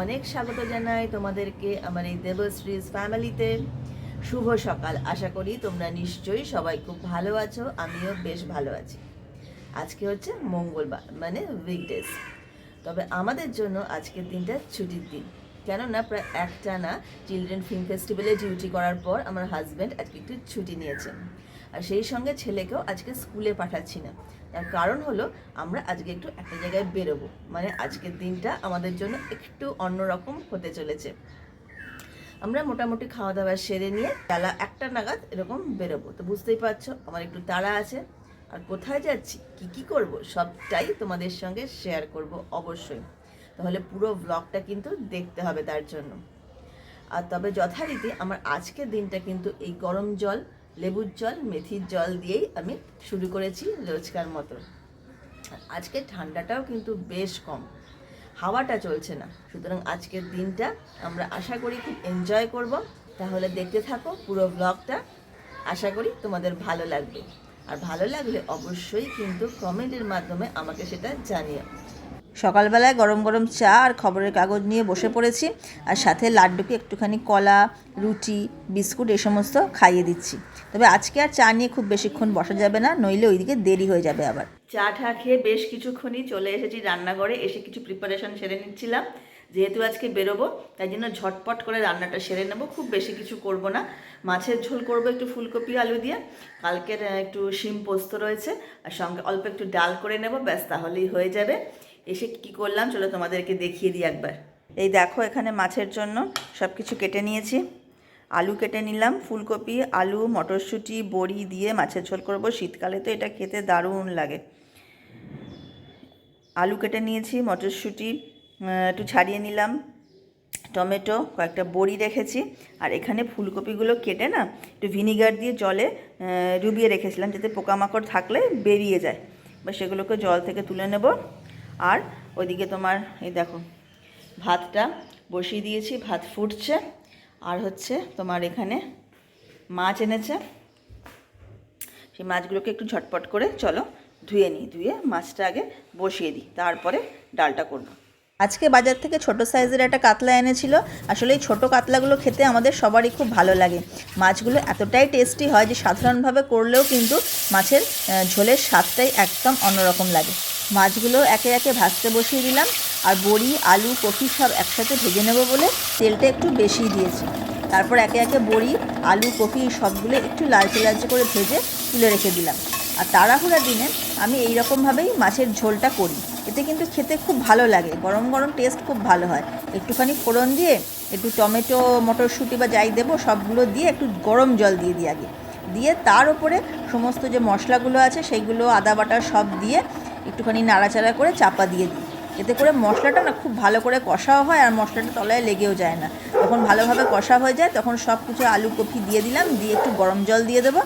অনেক স্বাগত জানাই তোমাদেরকে আমার এই দেবশ্রীজ ফ্যামিলিতে শুভ সকাল। আশা করি তোমরা নিশ্চয়ই সবাই খুব ভালো আছো, আমিও বেশ ভালো আছি। আজকে হচ্ছে মঙ্গলবার মানে উইকডেজ তবে আমাদের জন্য আজকের দিনটা ছুটির দিন। কেননা প্রায় একটা না চিলড্রেন ফিল্ম ফেস্টিভ্যালে ডিউটি করার পর আমার হাজব্যান্ড আজকে একটু ছুটি নিয়েছেন। আর সেই সঙ্গে ছেলেকেও আজকে স্কুলে পাঠাচ্ছি না। তার কারণ হলো, আমরা আজকে একটু একটা জায়গায় বেরোবো। মানে আজকের দিনটা আমাদের জন্য একটু অন্যরকম হতে চলেছে। আমরা মোটামুটি খাওয়া দাওয়া সেরে নিয়ে বেলা একটা নাগাদ এরকম বেরোবো। তো বুঝতেই পারছ, আমার একটু তাড়া আছে। আর কোথায় যাচ্ছি, কি কি করব, সবটাই তোমাদের সঙ্গে শেয়ার করব অবশ্যই। তাহলে পুরো ব্লগটা কিন্তু দেখতে হবে তার জন্য। আর তবে যথারীতি আমার আজকের দিনটা কিন্তু এই গরম জল লেবুর জল, মেথির জল দিয়েই আমি শুরু করেছি রোজকার মতো। আজকে ঠান্ডাটাও কিন্তু বেশ কম। হাওয়াটা চলছে না। সুতরাং আজকের দিনটা আমরা আশা করি খুব এনজয় করব। তাহলে দেখতে থাকো পুরো ব্লগটা আশা করি তোমাদের ভালো লাগবে। আর ভালো লাগলে অবশ্যই কিন্তু কমেন্টের মাধ্যমে আমাকে সেটা জানিও। সকালবেলায় গরম গরম চা আর খবরের কাগজ নিয়ে বসে পড়েছি। আর সাথে লাড্ডুকে একটুখানি কলা রুটি বিস্কুট এই সমস্ত খাইয়ে দিচ্ছি। তবে আজকে আর চা নিয়ে খুব বেশিক্ষণ বসা যাবে না নইলে ওইদিকে দেরি হয়ে যাবে আবার। চা ঠা খেয়ে বেশ কিছুক্ষণই চলে এসেছি রান্নাঘরে এসে কিছু প্রিপারেশন সেরে নিচ্ছিলাম। যেহেতু আজকে বেরোবো তাই জন্য ঝটপট করে রান্নাটা সেরে নেব খুব বেশি কিছু করব না। মাছের ঝোল করব একটু ফুলকপি আলু দিয়ে। কালকের একটু শিম পোস্ত রয়েছে আর সঙ্গে অল্প একটু ডাল করে নেব ব্যাস তাহলেই হয়ে যাবে। এসে কি করলাম? চলো তোমাদেরকে দেখিয়ে দিই একবার। এই দেখো, এখানে মাছের জন্য সব কিছু কেটে নিয়েছি। আলু কেটে নিলাম, ফুলকপি, আলু, মটরশুঁটি, বড়ি দিয়ে মাছের ঝোল করব। শীতকালে তো এটা খেতে দারুণ লাগে। আলু কেটে নিয়েছি, মটরশুঁটি একটু ছাড়িয়ে নিলাম, টমেটো, কয়েকটা বড়ি রেখেছি। আর এখানে ফুলকপিগুলো কেটে না একটু ভিনিগার দিয়ে জলে ডুবিয়ে রেখেছিলাম যাতে পোকামাকড় থাকলে বেরিয়ে যায়। বা সেগুলোকে জল থেকে তুলে নেব। আর ওইদিকে তোমার, এই দেখো, ভাতটা বসিয়ে দিয়েছি, ভাত ফুটছে, আর হচ্ছে তোমার এখানে মাছ এনেছে। সেই মাছগুলোকে একটু ঝটপট করে চলো ধুয়ে নিই, ধুয়ে মাছটা আগে বসিয়ে দিই, তারপরে ডালটা করব। আজকে বাজার থেকে ছোট সাইজের একটা কাতলা এনেছিল, আসলে এই ছোটো কাতলাগুলো খেতে আমাদের সবারই খুব ভালো লাগে। মাছগুলো এতটাই টেস্টি হয় যে সাধারণভাবে করলেও কিন্তু মাছের ঝোলের স্বাদটাই একদম অন্যরকম লাগে। মাছগুলো একে একে ভাজতে বসিয়ে দিলাম। আর বড়ি, আলু কফি সব একসাথে ভেজে নেব বলে তেলটা একটু বেশি দিয়েছি। তারপর একে একে বড়ি, আলু কফি সবগুলো একটু লালচে লালচে করে ভেজে তুলে রেখে দিলাম। আর তাড়াহুড়া দিনে আমি এই রকমভাবেই মাছের ঝোলটা করি। এতে কিন্তু খেতে খুব ভালো লাগে। গরম গরম টেস্ট খুব ভালো হয়। একটুখানি ফোড়ন দিয়ে একটু টমেটো, মটরশুঁটি বা যাই দেবো সবগুলো দিয়ে একটু গরম জল দিয়ে দিই আগে। দিয়ে তার উপরে সমস্ত যে মশলাগুলো আছে, সেইগুলো আদা বাটা সব দিয়ে একটুখানি নাড়াচাড়া করে চাপা দিয়ে দিই। এতে করে মশলাটা না খুব ভালো করে কষাও হয় আর মশলাটা তলায় লেগেও যায় না। তখন ভালোভাবে কষা হয়ে যায়, তখন সব কিছু আলু কপি দিয়ে দিলাম, দিয়ে একটু গরম জল দিয়ে দেবো।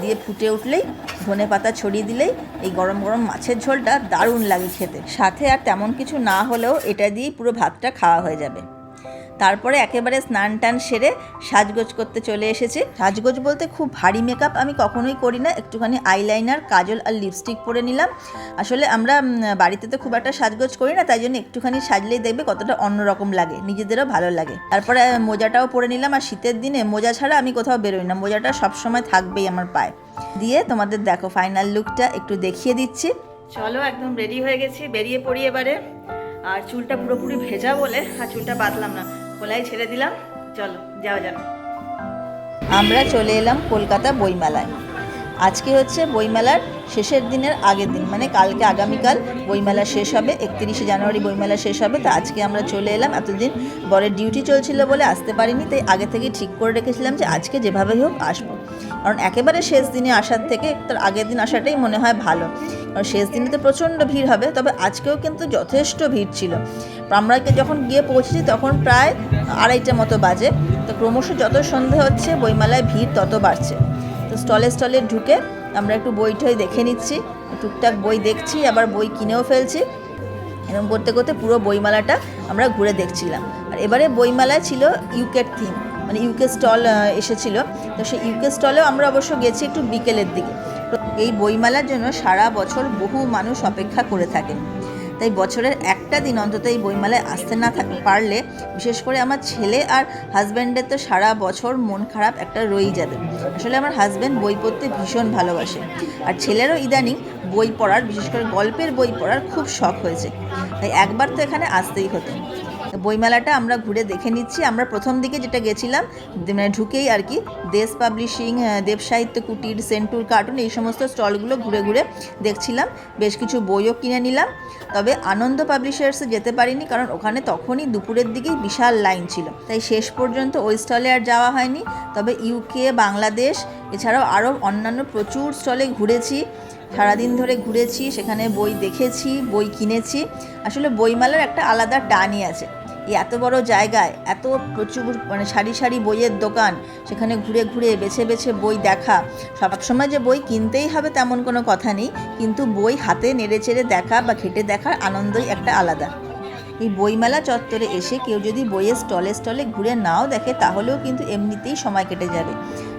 দিয়ে ফুটে উঠলেই, ধনে পাতা ছড়িয়ে দিলেই এই গরম গরম মাছের ঝোলটা দারুণ লাগে খেতে। সাথে আর তেমন কিছু না হলেও এটা দিয়েই পুরো ভাতটা খাওয়া হয়ে যাবে। তারপরে একেবারে স্নান টান সেরে সাজগোজ করতে চলে এসেছি। সাজগোজ বলতে খুব ভারী মেকআপ আমি কখনোই করি না, একটুখানি আইলাইনার কাজল আর লিপস্টিক পরে নিলাম। আসলে আমরা বাড়িতে তো খুব একটা সাজগোজ করি না, তাই জন্য একটুখানি সাজলেই দেখবে কতটা অন্যরকম লাগে, নিজেদেরও ভালো লাগে। তারপরে মোজাটাও পরে নিলাম, আর শীতের দিনে মোজা ছাড়া আমি কোথাও বেরোই না, মোজাটা সবসময় থাকবেই আমার পায়ে। দিয়ে তোমাদের দেখো ফাইনাল লুকটা একটু দেখিয়ে দিচ্ছি। চলো, একদম রেডি হয়ে গেছি, বেরিয়ে পড়ি এবারে। আর চুলটা পুরোপুরি ভেজা বলে, আর চুলটা বাঁধলাম না। খোলাই ছেড়ে দিলাম। চলো যাও যাবে আমরা চলে এলাম কলকাতা বইমেলায়। আজকে হচ্ছে বইমেলার শেষের দিনের আগের দিন মানে কালকে আগামীকাল বইমেলা শেষ হবে, একত্রিশে জানুয়ারি বইমেলা শেষ হবে। তো আজকে আমরা চলে এলাম, এতদিন বরের ডিউটি চলছিল বলে আসতে পারিনি, তাই আগে থেকে ঠিক করে রেখেছিলাম যে আজকে যেভাবেই হোক আসব। কারণ একেবারে শেষ দিনে আসার থেকে তার আগের দিন আসাটাই মনে হয় ভালো। কারণ শেষ দিনে তো প্রচণ্ড ভিড় হবে, তবে আজকেও কিন্তু যথেষ্ট ভিড় ছিল। আমরা যখন গিয়ে পৌঁছেছি তখন প্রায় আড়াইটা মতো বাজে। তো ক্রমশ যত সন্ধে হচ্ছে, বইমেলায় ভিড় তত বাড়ছে। তো স্টলে স্টলে ঢুকে আমরা একটু বই টই দেখে নিচ্ছি। টুকটাক বই দেখছি, আবার বই কিনেও ফেলছি। এরকম করতে করতে পুরো বইমেলাটা আমরা ঘুরে দেখছিলাম। আর এবারে বইমেলায় ছিল ইউকের থিম। মানে ইউকে স্টল এসেছিল। তো সেই ইউকে স্টলেও আমরা অবশ্য গেছি একটু বিকেলের দিকে। এই বইমেলার জন্য সারা বছর বহু মানুষ অপেক্ষা করে থাকেন। তাই বছরের একটা দিন অন্তত এই বইমেলায় আসতে না থাক, পারলে বিশেষ করে আমার ছেলে আর হাজব্যান্ডের তো সারা বছর মন খারাপ একটা রয়েই যাবে। আসলে আমার হাজব্যান্ড বই পড়তে ভীষণ ভালোবাসে। আর ছেলেরও ইদানিং বই পড়ার, বিশেষ করে গল্পের বই পড়ার খুব শখ হয়েছে। তাই একবার তো এখানে আসতেই হতো। বইমেলাটা আমরা ঘুরে দেখে নিচ্ছি। আমরা প্রথম দিকে যেটা গেছিলাম মানে ঢুকেই আর কি দেশ পাবলিশিং আহ, দেব সাহিত্য কুটির সেন্টুর কার্টুন এই সমস্ত স্টলগুলো ঘুরে ঘুরে দেখছিলাম। বেশ কিছু বইও কিনে নিলাম। তবে আনন্দ পাবলিশার্সে যেতে পারিনি কারণ ওখানে তখনই দুপুরের দিকেই বিশাল লাইন ছিল। তাই শেষ পর্যন্ত ওই স্টলে আর যাওয়া হয়নি। তবে ইউকে বাংলাদেশ এছাড়াও আরও অন্যান্য প্রচুর স্টলে ঘুরেছি। সারাদিন ধরে ঘুরেছি সেখানে বই দেখেছি বই কিনেছি। আসলে বইমেলার একটা আলাদা টানই আছে। এই এত বড় জায়গায়, এত প্রচুর মানে সারি সারি বইয়ের দোকান, সেখানে ঘুরে ঘুরে, বেছে বেছে বই দেখা। সবসময় যে বই কিনতেই হবে তেমন কোনো কথা নেই, কিন্তু বই হাতে নেড়ে চেড়ে দেখা বা ঘেটে দেখার আনন্দই একটা আলাদা। এই বইমেলা চত্বরে এসে কেউ যদি বইয়ের স্টলে স্টলে ঘুরে নাও দেখে, তাহলেও কিন্তু এমনিতেই সময় কেটে যাবে।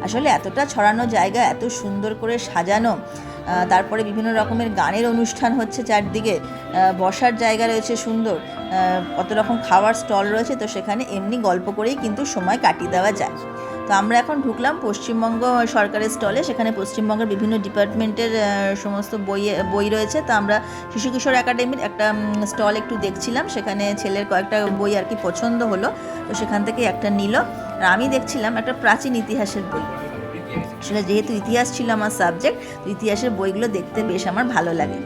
আসলে এতটা ছড়ানো জায়গা, এত সুন্দর করে সাজানো তারপরে বিভিন্ন রকমের গানের অনুষ্ঠান হচ্ছে চারদিকে বসার জায়গা রয়েছে সুন্দর কত রকম খাওয়ার স্টল রয়েছে, তো সেখানে এমনি গল্প করেই কিন্তু সময় কাটিয়ে দেওয়া যায়। তো আমরা এখন ঢুকলাম পশ্চিমবঙ্গ সরকারের স্টলে, সেখানে পশ্চিমবঙ্গের বিভিন্ন ডিপার্টমেন্টের সমস্ত বই বই রয়েছে। তো আমরা শিশু কিশোর একাডেমির একটা স্টল একটু দেখছিলাম, সেখানে ছেলের কয়েকটা বই আর কি পছন্দ হলো, তো সেখান থেকে একটা নিল। আর আমি দেখছিলাম একটা প্রাচীন ইতিহাসের বই। আসলে যেহেতু ইতিহাস ছিল আমার সাবজেক্ট তো ইতিহাসের বইগুলো দেখতে বেশ আমার ভালো লাগে।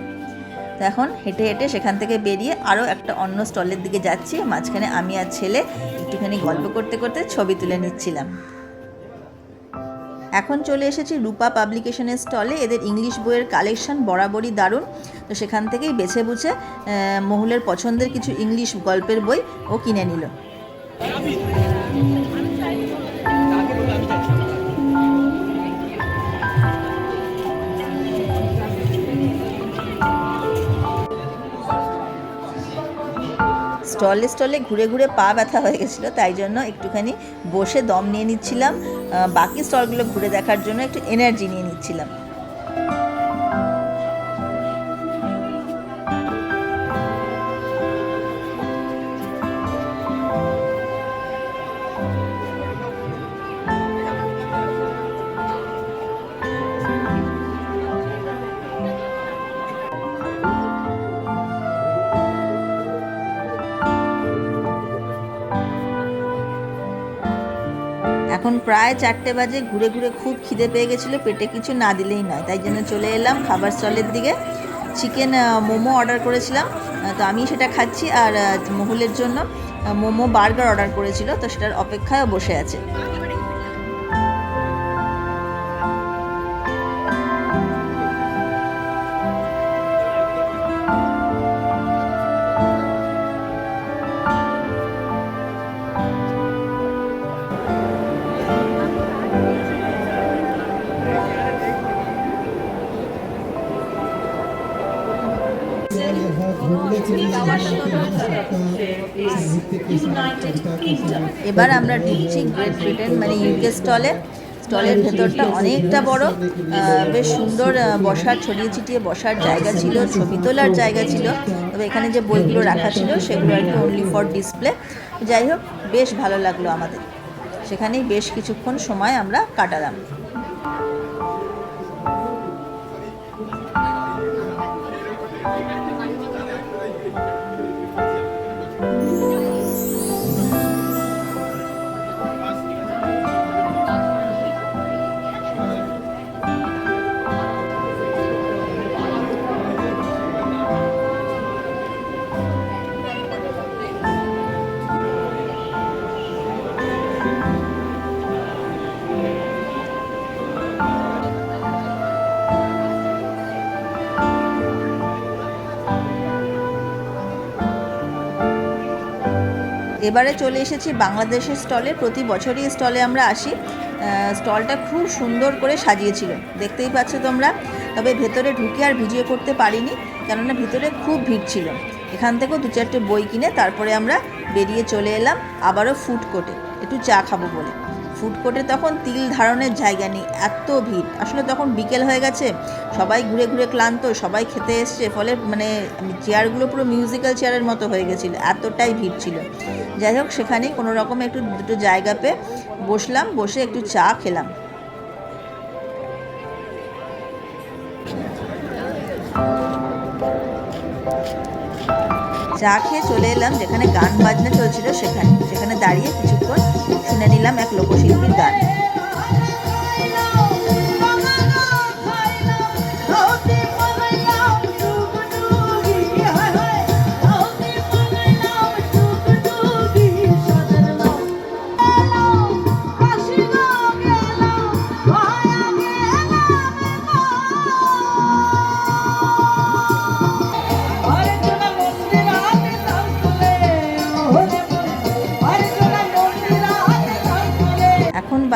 তো এখন হেঁটে হেঁটে সেখান থেকে বেরিয়ে আরও একটা অন্য স্টলের দিকে যাচ্ছি মাঝখানে আমি আর ছেলে একটুখানি গল্প করতে করতে ছবি তুলে নিচ্ছিলাম। এখন চলে এসেছি রূপা পাবলিকেশনের স্টলে এদের ইংলিশ বইয়ের কালেকশন বরাবরই দারুণ। তো সেখান থেকেই বেছে আহ, মহুলের পছন্দের কিছু ইংলিশ গল্পের বই ও কিনে নিল। স্টলে স্টলে ঘুরে ঘুরে পা ব্যথা হয়ে গেছিল, তাই জন্য একটুখানি বসে দম নিয়ে নিচ্ছিলাম। বাকি স্টলগুলো ঘুরে দেখার জন্য একটু এনার্জি নিয়ে নিচ্ছিলাম। এখন প্রায় চারটে বাজে, ঘুরে ঘুরে খুব খিদে পেয়ে গেছিল, পেটে কিছু না দিলেই নয়। তাই জন্য চলে এলাম খাবার স্টলের দিকে। চিকেন মোমো অর্ডার করেছিলাম। তো আমি সেটা খাচ্ছি আর মহুলের জন্য মোমো বার্গার অর্ডার করেছিল, তো সেটার অপেক্ষায় বসে আছে। এবার আমরা ঢুকছি গ্রেট ব্রিটেন মানে ইউকে স্টলে স্টলের ভেতরটা অনেকটা বড়। বেশ সুন্দর বসার, ছড়িয়ে ছিটিয়ে বসার জায়গা ছিল, ছবি তোলার জায়গা ছিল। তবে এখানে যে বইগুলো রাখা ছিল, সেগুলো আর কি ফর ডিসপ্লে যাই হোক, বেশ ভালো লাগল আমাদের। সেখানেই বেশ কিছুক্ষণ সময় আমরা কাটালাম। এবারে চলে এসেছি বাংলাদেশের স্টলে। প্রতি বছরই স্টলে আমরা আসি। স্টলটা খুব সুন্দর করে সাজিয়েছিল। দেখতেই পাচ্ছ তোমরা। তবে ভেতরে ঢুকে আর ভিডিও করতে পারিনি, কেননা ভিতরে খুব ভিড় ছিল। এখান থেকেও দু চারটে বই কিনে তারপরে আমরা বেরিয়ে চলে এলাম আবারও ফুড কোর্টে। একটু চা খাব বলে। ফুড কোর্টে তখন তিল ধারণের জায়গা নেই, এত ভিড়। আসলে তখন বিকেল হয়ে গেছে, সবাই ঘুরে ঘুরে ক্লান্ত, সবাই খেতে এসছে, ফলে মানে চেয়ারগুলো পুরো মিউজিক্যাল চেয়ারের মতো হয়ে গেছিল, এতটাই ভিড় ছিল। যাই হোক সেখানে কোনো রকম একটু দুটো জায়গা পেয়ে বসলাম, বসে একটু চা খেলাম। চা খেয়ে চলে এলাম, যেখানে গান বাজনা চলছিল সেখানে সেখানে দাঁড়িয়ে কিছুক্ষণ শুনে নিলাম এক লোকশিল্পীর গান।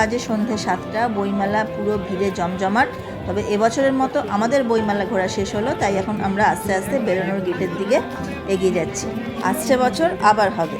বাজে সন্ধে সাতটা, বইমেলা পুরো ভিড়ে জমজমাট। তবে এবছরের মতো আমাদের বইমেলা ঘোরা শেষ হলো, তাই এখন আমরা আস্তে আস্তে বেরোনোর গেটের দিকে এগিয়ে যাচ্ছি। আসছে বছর, আবার হবে।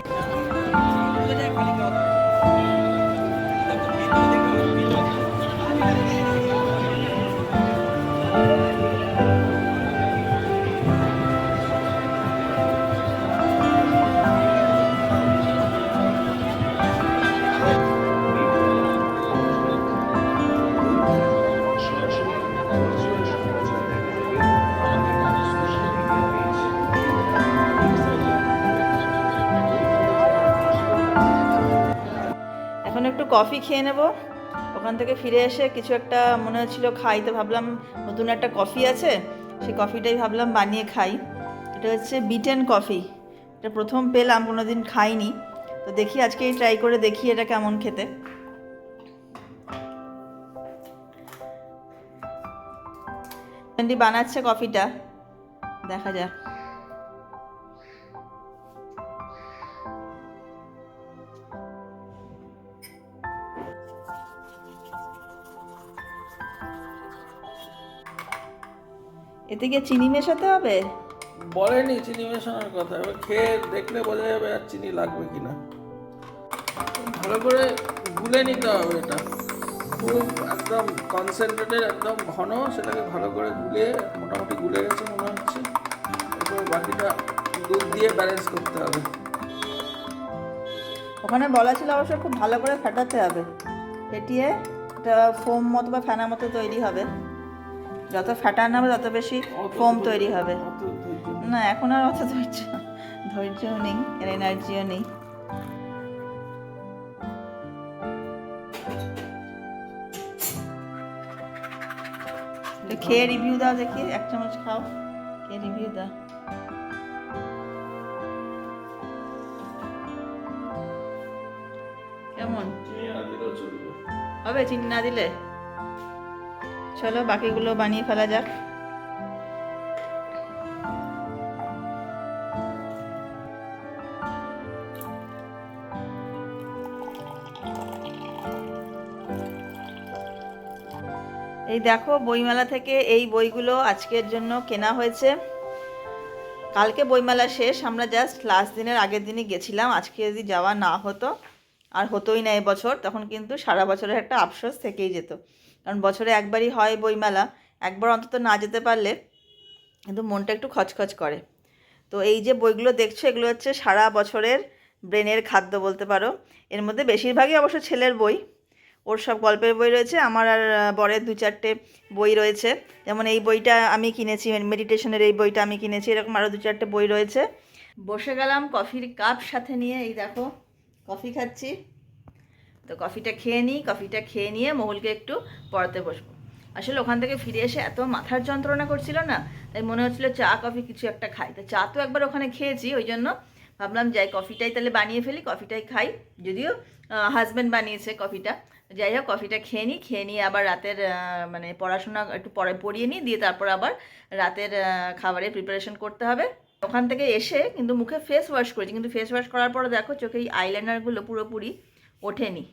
এখন একটু কফি খেয়ে নেব। ওখান থেকে ফিরে এসে কিছু একটা মনে হচ্ছিল খাই, তো ভাবলাম নতুন একটা কফি আছে, সেই কফিটাই ভাবলাম বানিয়ে খাই। এটা হচ্ছে বিটেন কফি। এটা প্রথম পেলাম কোনো দিন খাইনি। তো দেখি আজকেই ট্রাই করে দেখি এটা কেমন খেতে। বানাচ্ছে কফিটা। দেখা যাক। এতে গিয়ে চিনি মেশাতে হবে? বলেনি চিনি মেশানোর কথা এবার খেয়ে দেখলে বোঝা যাবে আর চিনি লাগবে কিনা। ভালো করে গুলে নিতে হবে এটা। খুব একদম কনসেন্ট্রেটেড একদম ঘন সেটাকে ভালো করে গুলে মোটামুটি গুলে গেছে মনে হচ্ছে। এরপর বাকিটা দুধ দিয়ে ব্যালেন্স করতে হবে। ওখানে বলা ছিল অবশ্য খুব ভালো করে ফাটাতে হবে। ফেটিয়ে এটা ফোম মতো বা ফেনা মতো তৈরি হবে। যত ফ্যাটানো হবে তত বেশি ফোম তৈরি হবে। নেই। না এখন আর অত ধৈর্য ধৈর্যও নেই এর এনার্জিও নেই। খেয়ে রিভিউ দাও দেখি এক চামচ খাও খেয়ে রিভিউ দাও। কেমন? হবে চিনি না দিলে? চলো, বাকিগুলো বানিয়ে ফেলা যাক। এই দেখো, বইমেলা থেকে এই বইগুলো আজকের জন্য কেনা হয়েছে। কালকে বইমেলা শেষ, আমরা জাস্ট লাস্ট দিনের আগের দিনই গেছিলাম, আজকে যদি যাওয়া না হতো, আর হতোই না এবছর, তখন কিন্তু সারা বছরের একটা আফসোস থেকেই যেত। কারণ বছরে একবারই হয় বইমেলা, একবার অন্তত না যেতে পারলে কিন্তু মনটা একটু খচখচ করে। তো এই যে বইগুলো দেখছ, এগুলো হচ্ছে সারা বছরের ব্রেনের খাদ্য বলতে পারো। এর মধ্যে বেশিরভাগই অবশ্য ছেলের বই। ওর সব গল্পের বই রয়েছে, আমার আর বরের দু চারটে বই রয়েছে। যেমন এই বইটা আমি কিনেছি, মেডিটেশনের এই বইটা আমি কিনেছি, এরকম আরও দু চারটে বই রয়েছে। বসে গেলাম কফির কাপ সাথে নিয়ে, এই দেখো, কফি খাচ্ছি। তো কফিটা খেয়ে নিই কফিটা খেয়ে নিয়ে মহুলকে একটু পড়াতে বসবো। আসলে ওখান থেকে ফিরে এসে এত মাথার যন্ত্রণা করছিল না তাই মনে হচ্ছিল চা কফি কিছু একটা খাই। তো চা তো একবার ওখানে খেয়েছি ওই জন্য ভাবলাম যাই কফিটাই তাহলে বানিয়ে ফেলি কফিটাই খাই। যদিও হাজব্যান্ড বানিয়েছে কফিটা। যাই হোক কফিটা খেয়ে নিই খেয়ে নিয়ে আবার রাতের মানে পড়াশোনা একটু পরে পড়িয়ে নিই দিয়ে তারপর আবার রাতের আহ, খাবারের প্রিপারেশন করতে হবে। ওখান থেকে এসে কিন্তু মুখে ফেস ওয়াশ করেছি কিন্তু ফেস ওয়াশ করার পরে দেখো চোখে এই আইলাইনারগুলো পুরোপুরি ওঠেনি।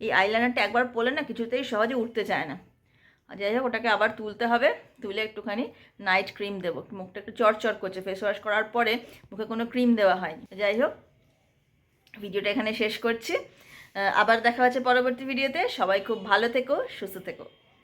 এই আইলাইনারটা একবার পরলে না কিছুতেই সহজে উঠতে চায় না। যাই হোক, ওটাকে আবার তুলতে হবে। তুলে একটুখানি নাইট ক্রিম দেবো। মুখটা একটু চরচর করছে। ফেস ওয়াশ করার পরে মুখে কোনো ক্রিম দেওয়া হয়নি। যাই হোক ভিডিওটা এখানে শেষ করছি। আবার দেখা হচ্ছে পরবর্তী ভিডিওতে সবাই খুব ভালো থেকো, সুস্থ থেকো।